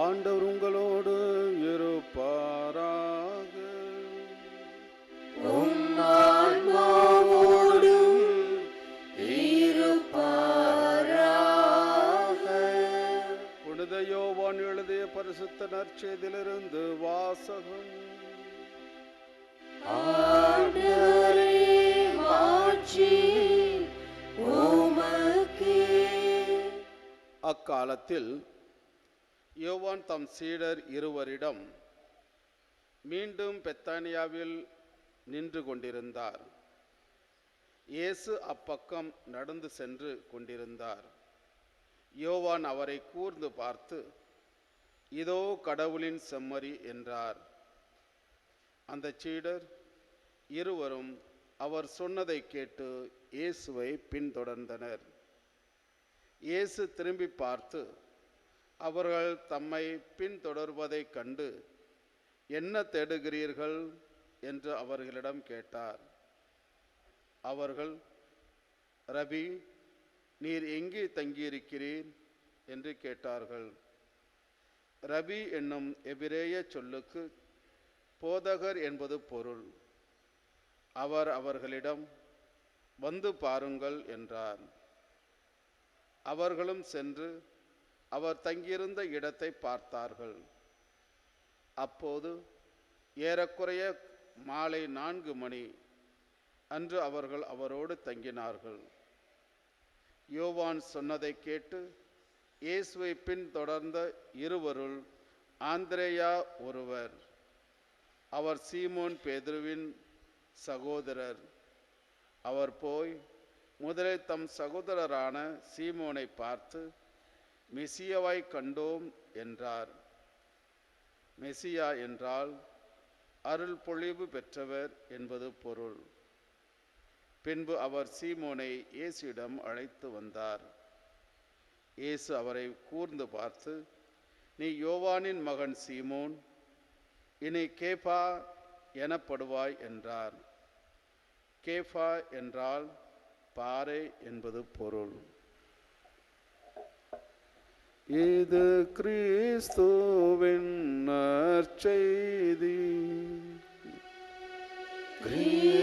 ஆண்டவர் உங்களோடு இருப்பாராக. புனித யோவான் எழுதிய பரிசுத்த நற்செய்திலிருந்து வாசகம். அக்காலத்தில் யோவான் தம் சீடர் இருவரிடம் மீண்டும் பெத்தானியாவில் நின்று கொண்டிருந்தார். இயேசு அப்பக்கம் நடந்து சென்று கொண்டிருந்தார். யோவான் அவரை கூர்ந்து பார்த்து இதோ கடவுளின் செம்மறி என்றார். அந்த சீடர் இருவரும் அவர் சொன்னதை கேட்டு இயேசுவை பின்தொடர்ந்தனர். இயேசு திரும்பி பார்த்து அவர்கள் தம்மை பின்தொடர்வதைக் கண்டு என்ன தேடுகிறீர்கள்? என்று அவர்களிடம் கேட்டார். அவர்கள் ரபி நீர் எங்கே தங்கியிருக்கிறீர்? என்று கேட்டார்கள். ரபி என்னும் எபிரேய சொல்லுக்கு போதகர் என்பது பொருள். அவர் அவர்களிடம் வந்து பாருங்கள் என்றார். அவர்களும் சென்று அவர் தங்கியிருந்த இடத்தை பார்த்தார்கள். அப்போது ஏறக்குறைய மாலை நான்கு மணி அன்று அவர்கள் அவரோடு தங்கினார்கள். யோவான் சொன்னதை கேட்டு இயேசுவை பின்தொடர்ந்த இருவருள் ஆந்திரேயா ஒருவர் அவர் சீமோன் பேதுருவின் சகோதரர். அவர் போய் முதலில் தம் சகோதரரான சீமோனை பார்த்து மெசியவாய் கண்டோம் என்றார். மெசியா என்றால் அருள் பொழிவு பெற்றவர் என்பது பொருள். பின்பு அவர் சீமோனை இயேசுவிடம் அழைத்து வந்தார். இயேசு அவரை கூர்ந்து பார்த்து நீ யோவானின் மகன் சீமோன் இனி கேபா எனப்படுவாய் என்றார். கேஃபா என்றால் பாறை என்பது பொருள். இது கிறிஸ்துவின் நற்செய்தி. கிரீ